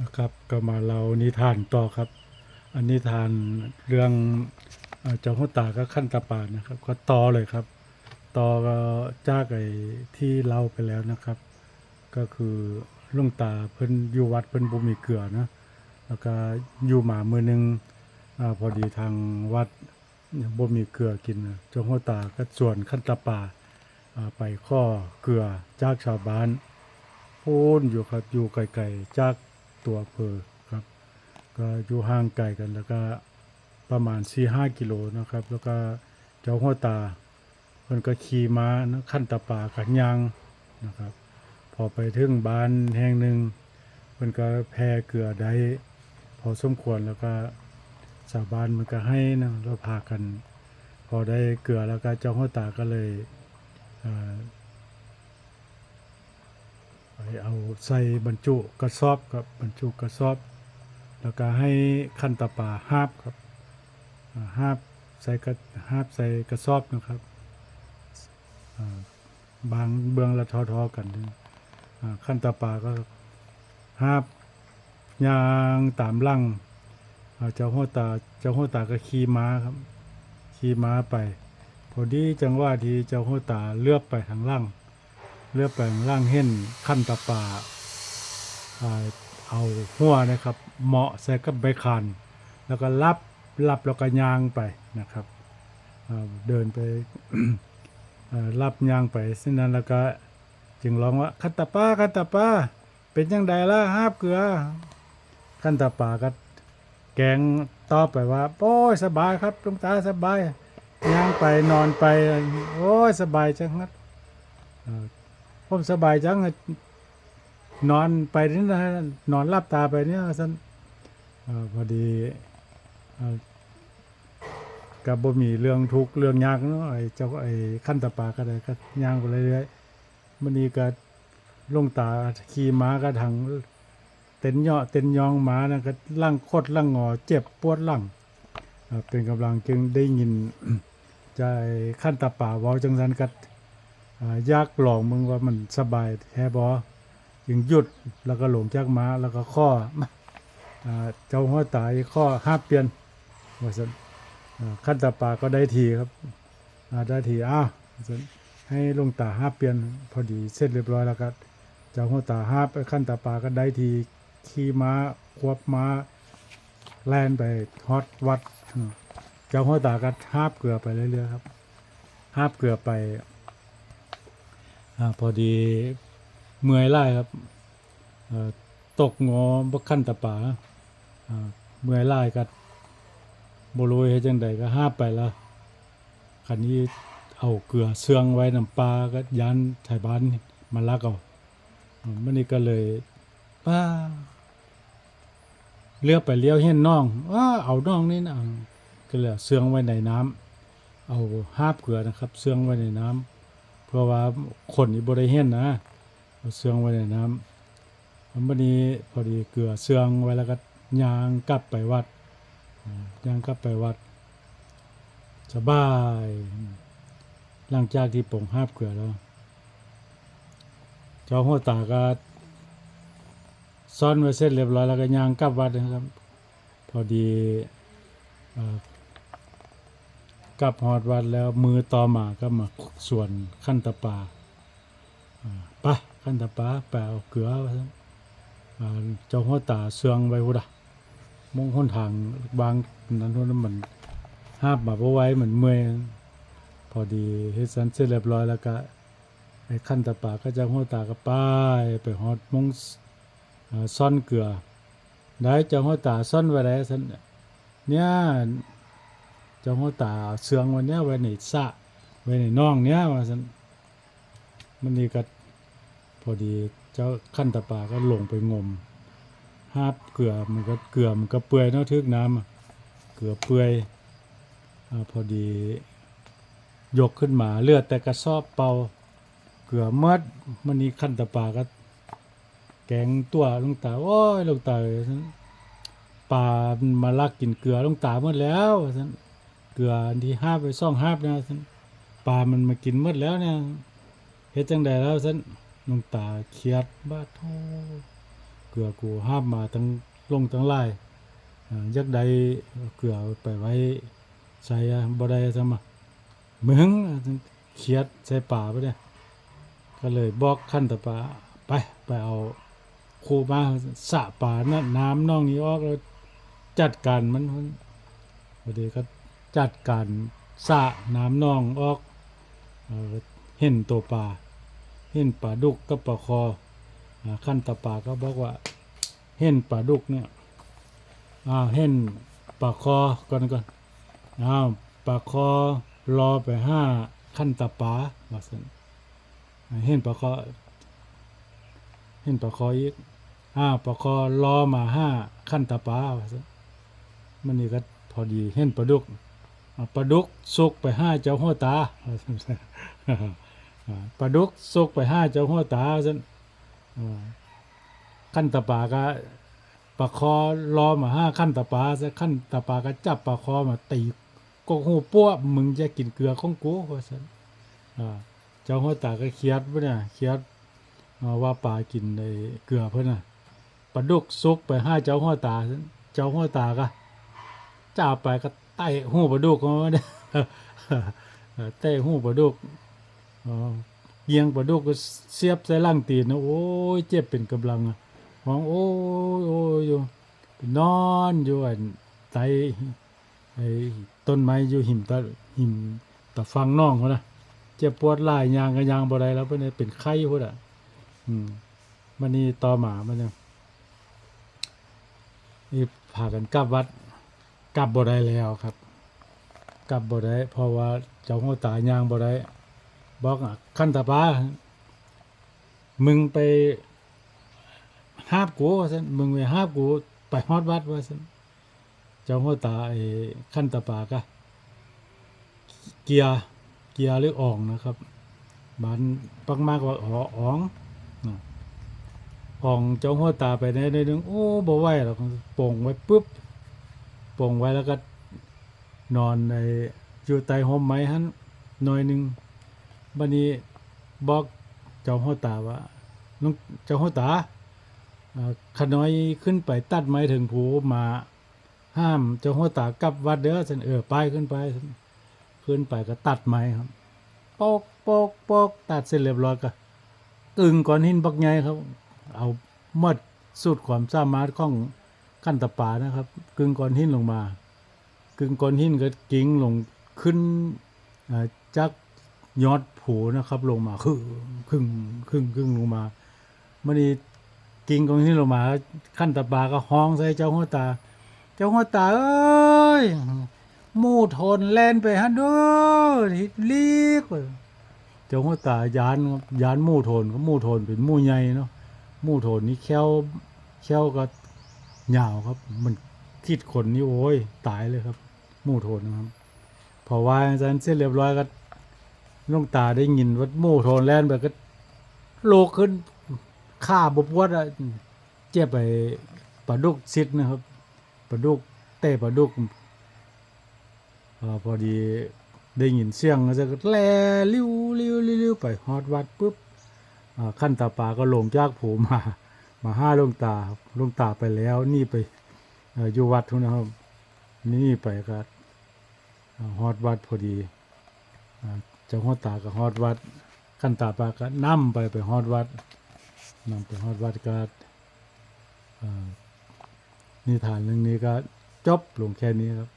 นะครับก็มาเรานิทานต่อครับ อันนิทานเรื่องเจ้าหัวตาก็ขั้นตาปานะครับ ก็ต่อเลยครับ ต่อก็จากไอ้ที่เล่าไปแล้วนะครับ ก็คือลุงตาเพิ่นอยู่วัดเพิ่นบ่มีเกลือนะแล้วก็อยู่หมามือหนึงอ่าพอดีทางวัดบ่มีเกลือกินเจ้าหัวตาก็ส่วนขั้นตาปาไปข้อเกลือจากชาวบ้านพูนอยู่ครับอยู่ไกลๆจาก ตัวอำเภอครับ ก็อยู่ห่างไกลกันแล้วก็ประมาณ 4 5 กิโลนะครับ แล้วก็เจ้าหัวตาเพิ่นก็ขี่ม้านะขั้นตะป่ากันยางนะครับ พอไปถึงบ้านแห่งหนึ่งเพิ่นก็แพ่เกลือได้พอสมควรแล้วก็ชาวบ้านมันก็ให้นะเราพากัน พอได้เกลือแล้วก็เจ้าหัวตาก็เลย เอ่อไปเอาใส่บรรจุกระสอบครับบรรจุกระสอบ แล้วก็ให้ขั้นตะป่าหาบครับอ่าหาบใส่กระหาบใส่กระสอบนะครับบางเบื้องละทอๆกันขั้นตะป่าก็หาบยางตามลังอ่าเจ้าหัวตาเจ้าหัวตาก็ขี่ม้าครับขี่ม้าไป พอดีจังหวะที่เจ้าหัวตาเลือบไปทางล่าง เลือกแปลงร่างเห็นขั้นตะปาอ่าเอาหัวนะครับ เหมาะใส่กับใบคานแล้วก็รับรับแล้วก็ยางไปนะครับเดินไปรับยางไปเส้นนั้นแล้วก็จึงร้องว่าขั้นตะปาขั้นตะปาเป็นยังไงล่ะฮาบเกลือขั้นตะปาก็แกงตอบไปว่าโอ้ยสบายครับลุงตาสบายย่างไปนอนไป โอ้ยสบายจังครับ ผมสบายจังนอนไปนี่นะนอนหลับตาไปเนี่ยสันอพอดีอกับบ่มีเรื่องทุกข์เรื่องยากเนาะไอ้เจ้าไอ้ขั้นตะปาก็ได้ก็ย่างไปเรื่อยๆมันนี้ก็ลงตาขี่ม้าก็ทางเต็นเหยาะเต็นยองม้านะก็ล่างโคดล่างงอ เจ็บปวดหลังเป็นกำลังจึงได้ยินใจขั้นตะป่าเว้าจังสันกัด อยากหลอกมึงว่ามันสบายแท้บอจึงหยุดแล้วก็หลงจากม้าแล้วก็ข้อเจ้าหัวตายข้อห้าเปลี่ยนว่าสันขั้นตาปาก็ได้ทีครับได้ทีอ้าวว่าซั่นให้ลงตาห้าเปลี่ยนพอดีเสร็จเรียบร้อยแล้วก็เจ้าหัวตาห้าขั้นตาปาก็ได้ทีขี่ม้าควบม้าแล่นไปฮอตวัด เจ้าหัวตาก็ห้าเกลือไปเรื่อยๆครับห้าเกลือไป อพอดีเมื่อยไล่ครับตกงอบกขั้นตะป่าเมื่อยไล่กับบรุยให้จังใดก็ห้าบไปล้วคันนี้เอาเกลือเสื่องไว้น้ำปลาก็ยันไทยบ้านมาลักเอามันนี่ก็เลยป้าเลี้ยวไปเลี้ยวเห็นน้องว่าเอาน้องนี่นะก็เลยเสื่องไว้ในน้ำเอาห้าบเกลือนะครับ เสื่องไว้ในน้ำ เพราะว่าคนนี่บ่ได้เห็นนะเอาเสื่องไว้ในน้ำวันนี้พอดีเกลือเสื่องไว้แล้วก็ยางกลับไปวัดอ่ายางกลับไปวัดสบายหลังจากที่ปงห้าบเกลือแล้ว เจ้าหัวตาก็ซ่อนไว้เสร็จเรียบร้อยแล้วก็ยางกลับวัดนะครับ พอดีอ กลับหอดวัดแล้วมือต่อมาก็มาส่วนขั้นตะปาอ่าไปขั้นตะปาไปเอาเกลือเจ้าหัวตาเสืองไว้พุดะมงคนทางบางนั้นนั้นมันห้าบมาบ่ไว้เหมือนเมื่อยพอดีเฮ็ดสันเสร็จเรียบร้อยแล้วก็ไอ้ขั้นตะปาก็จ้าหัวตาก็ป้ายไปฮอดมงซ่อนเกลือได้เจ้าหัวตาซ่อนไว้ได้ซั่นเนี่ย เจ้าหัวตาเสืองวันเนี้ยไว้ในสะไว้ในน่องเนี้ยว่าซั่นมันนี่ก็พอดีเจ้าขั้นตะปาก็ลงไปงมหาบเกลือมันก็เกลือมันก็เปื่อยเนาะทึกน้ำเกลือเปื่อยอพอดียกขึ้นมาเลือดแต่กระสอบเป่าเกลือเมดมันนี่ขั้นตะปาก็แกงตัวลงตาโอ้ยลงตาเอ้ยซั่นปลามันมาลักกินเกลือลงตาหมดแล้วว่าซั่น ลืออันที่ห้าไปซ่องห้าบนะซั่นปลามันมากินหมดแล้วเนี่ยเฮ็ดจังใดแล้วซั่นน้องตาเครียดบาดโทเกลือกูห้ามมาทั้งลงทั้งไล่ยักใดเกลือไปไว้ใส่อะบ่ได้ซะมามึงเขียดใส่ป่าไปเนี่ยก็เลยบอกขั้นตะปาไปไปเอาครูมาสะป่านะน้ำน่องนี้ออกแล้วจัดการมันพอดีก็ จัดการสะน้ำนองออกเอ่อเห็นตัวปลาเห็นปลาดุกกับปลาคออขั้นตะปาก็บอกว่าเห็นปลาดุกเนี่ยอ้าวเห็นปลาคอก่อนก่อนอ้าวปลาคอรอไปห้าขั้นตะปาว่าสันอ่าเห็นปลาคอเห็นปลาคออีกอ้าวปลาคอรอมาห้าขั้นตะปาว่าสันมันนี่ก็พอดีเห็นปลาดุก ปลาดุกสุกไปห้าเจ้าหัวตาปลาดุกสุกไปห้าเจ้าหัวตาสันขั้นตะปาก็ปลาคอรอมาห้าขั้นตะปาซะขั้นตะปาก็จับปลาคอมาตีก็หูปั้วมึงจะกินเกลือของกูว่าซั่นเจ้าหัวตาก็เคียดปะเนี่ยเคียดอ่าว่าปลากินในเกลือเพิ่นน่ะปลาดุกซุกไปห้าเจ้าหัวตาซั่นเจ้าหัวตาก็จับไปก็ ไต่หูปลาดุกมาเต้หูปลาดุกอ๋อเยียงปลาดุกก็เสียบใส่ล่างตีนนะโอ้ยเจ็บเป็นกำลังอะห้องโอ้ยโอ้ยอยู่นอนอยู่อันไตไอ้ต้นไม้อยู่หิมตะหิมตะฟังน้องเขานะเจ็บปวดหลายยางก็ยางบ่ได้แล้วเพิ่นเป็นไข้พุ่นอะอืมมันนี่ต่อหมามันเนี่ยนี่พากันกลับวัด กลับบ่ได้แล้วครับ กลับบ่ได้เพราะว่าเจ้าหัวตายางบ่ได้บอกอะขั้นตาปามึงไปห้าบกูว่าซั่นมึงไปห้าบกูไปฮอดวัดว่าซั่นเจ้าหัวตาไอ้ขั้นตาปากะเกียร์เกียร์หรืออ่องนะครับบ้านปักมากว่าอ๋ออ๋องอ่องเจ้าหัวตาไปในในนึงโอ้บ่ไหวหรอกโป่งไว้ปุ๊บ ปงไว้แล้วก็นอนในอยู่ใต้ห่มไม้หันหน่อยหนึ่งบันนี้บอกเจ้าหัวตาว่าน้องเจ้าหัวตาขน้อยขึ้นไปตัดไม้ถึงผูมาห้ามเจ้าหัวตากลับวัดเด้อสันเออไปขึ้นไปขึ้นไปก็ตัดไม้ครับโปกโปกโปกตัดเสร็จเรียบร้อยก็กึ่งก้อนหินบักใหญ่ครับ เอาหมดสุดความสามารถของ ขั้นตะปานะครับ กึ่งก้อนหินลงมา กึ่งก้อนหินก็กิ้งลงขึ้นจากยอดผูนะครับ ลงมาครึ่งครึ่งครึ่งครึ่งลงมามันนี่กิ่งตรงนี้ลงมาขั้นตาปาก็ห้องใส่เจ้าหัวตา เจ้าหัวตาเอ้ยมู่ทนแล่นไปฮันด้วยลีกเว้ยเจ้าหัวตายานยานมู่ทนก็มู่ทนเป็นมู่ใหญ่เนาะมู่ทนนี่แควแควก็ ยาวครับ มันทิดคนนี่โอ้ยตายเลยครับ หมู่โทนนะครับพอว่าอาจารย์เสร็จเรียบร้อยก็ลุงตาได้ยินว่าหมู่โทนแลนแบบก็โลกขึ้นข้าบบวัดเจ็บไปปลาดุกซิดนะครับปลาดุกเต้ปลาดุกอพอดีได้ยินเสียงแล้วจะแลลิ้วลิ้วลิ้วลิ้วไปฮอดวัดปุ๊บขั้นตาปาก็ลงจากผูมา มาห้าลุงตาลุงตาไปแล้วนี่ไปอยู่วัดทุนนะครับ นี่ไปก็อ่าฮอดวัดพอดีเจ้าฮอดตาก็ฮอดวัดขั้นตาปาก็นำไปไปฮอดวัดนำไปฮอดวัดก็นิทานเรื่องนี้ก็จบลงแค่นี้ครับ